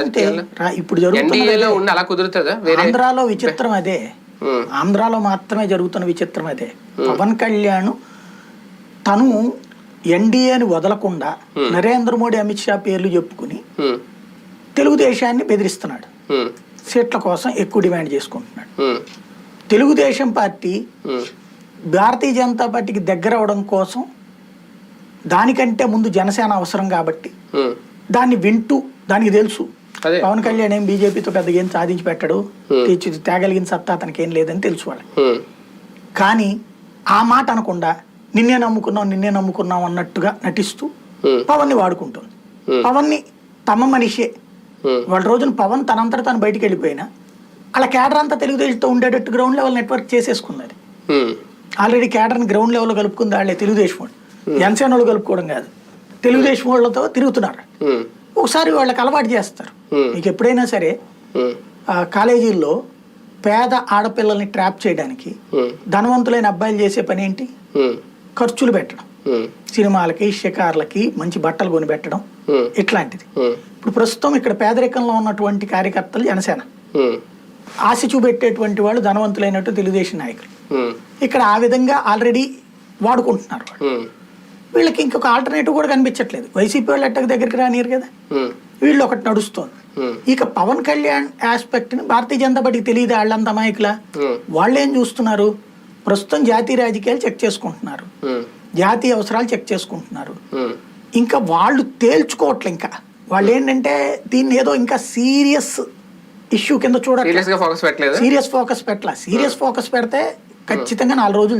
అంటే ఇప్పుడు. ఉండి అలా కుదురుతుందా? ఆంధ్రాలో విచిత్రం అదే. ఆంధ్రాలో మాత్రమే జరుగుతున్న విచిత్రం అదే. పవన్ కళ్యాణ్ తను ఎన్డీఏని వదలకుండా నరేంద్ర మోడీ అమిత్ షా పేర్లు చెప్పుకుని తెలుగుదేశాన్ని బెదిరిస్తున్నాడు. సీట్ల కోసం ఎక్కువ డిమాండ్ చేసుకుంటున్నాడు. తెలుగుదేశం పార్టీ భారతీయ జనతా పార్టీకి దగ్గర అవడం కోసం దానికంటే ముందు జనసేన అవసరం కాబట్టి దాన్ని వింటూ దానికి తెలుసు పవన్ కళ్యాణ్ ఏం బీజేపీతో పెద్దగా ఏం సాధించి పెట్టడు. తీర్చి తేగలిగిన సత్తా అతనికి ఏం లేదని తెలుసు వాళ్ళకి కానీ ఆ మాట అనకుండా నిన్నే నమ్ముకున్నాం నిన్నే నమ్ముకున్నాం అన్నట్టుగా నటిస్తూ ఉమ్, పవన్ని వాడుకుంటుంది. పవన్ని తమ మనిషే. వాళ్ళ రోజున పవన్ తనంతట తను బయటికి వెళ్ళిపోయినా అలా క్యాడర్ అంతా తెలుగుదేశంతో ఉండేటట్టు గ్రౌండ్ లెవెల్ నెట్వర్క్ చేసేసుకున్నది. ఆల్రెడీ క్యాడర్ని గ్రౌండ్ లెవెల్లో కలుపుకుంది వాళ్ళే తెలుగుదేశం వాళ్ళు. జనసేన వాళ్ళు కలుపుకోవడం కాదు. తెలుగుదేశం వాళ్ళతో తిరుగుతున్నారు. ఒకసారి వాళ్ళకి అలవాటు చేస్తారు. మీకు ఎప్పుడైనా సరే కాలేజీల్లో పేద ఆడపిల్లల్ని ట్రాప్ చేయడానికి ధనవంతులైన అబ్బాయిలు చేసే పని ఏంటి? ఖర్చులు పెట్టడం. సినిమాలకి షికార్లకి మంచి బట్టలు కొని పెట్టడం. ఇట్లాంటిది. ఇప్పుడు ప్రస్తుతం ఇక్కడ పేదరికంలో ఉన్నటువంటి కార్యకర్తలు జనసేన. ఆశ చూపెట్టేటువంటి వాళ్ళు ధనవంతులైనట్టు తెలుగుదేశం నాయకులు. ఇక్కడ ఆ విధంగా ఆల్రెడీ వాడుకుంటున్నారు వీళ్ళకి ఇంకొక ఆల్టర్నేటివ్ కూడా కనిపించట్లేదు. వైసీపీ వాళ్ళు ఎట్టక దగ్గరికి రానియరు కదా. వీళ్ళు ఒకటి నడుస్తోంది. ఇక పవన్ కళ్యాణ్ ఆస్పెక్ట్ని భారతీయ జనతా పార్టీకి తెలియదు వాళ్ళంత అమాయకులా వాళ్ళు ఏం చూస్తున్నారు? ప్రస్తుతం జాతీయ రాజకీయాలు చెక్ చేసుకుంటున్నారు. జాతీయ అవసరాలు చెక్ చేసుకుంటున్నారు. ఇంకా వాళ్ళు తేల్చుకోవట్లే ఇంకా. వాళ్ళు ఏంటంటే దీన్ని ఏదో ఇంకా సీరియస్ ఇష్యూ కింద చూడట్లేదు సీరియస్గా ఫోకస్ పెట్టలేదు? సీరియస్ ఫోకస్ పెట్టాల. సీరియస్ ఫోకస్ పెడితే ఖచ్చితంగా నాలుగు రోజులు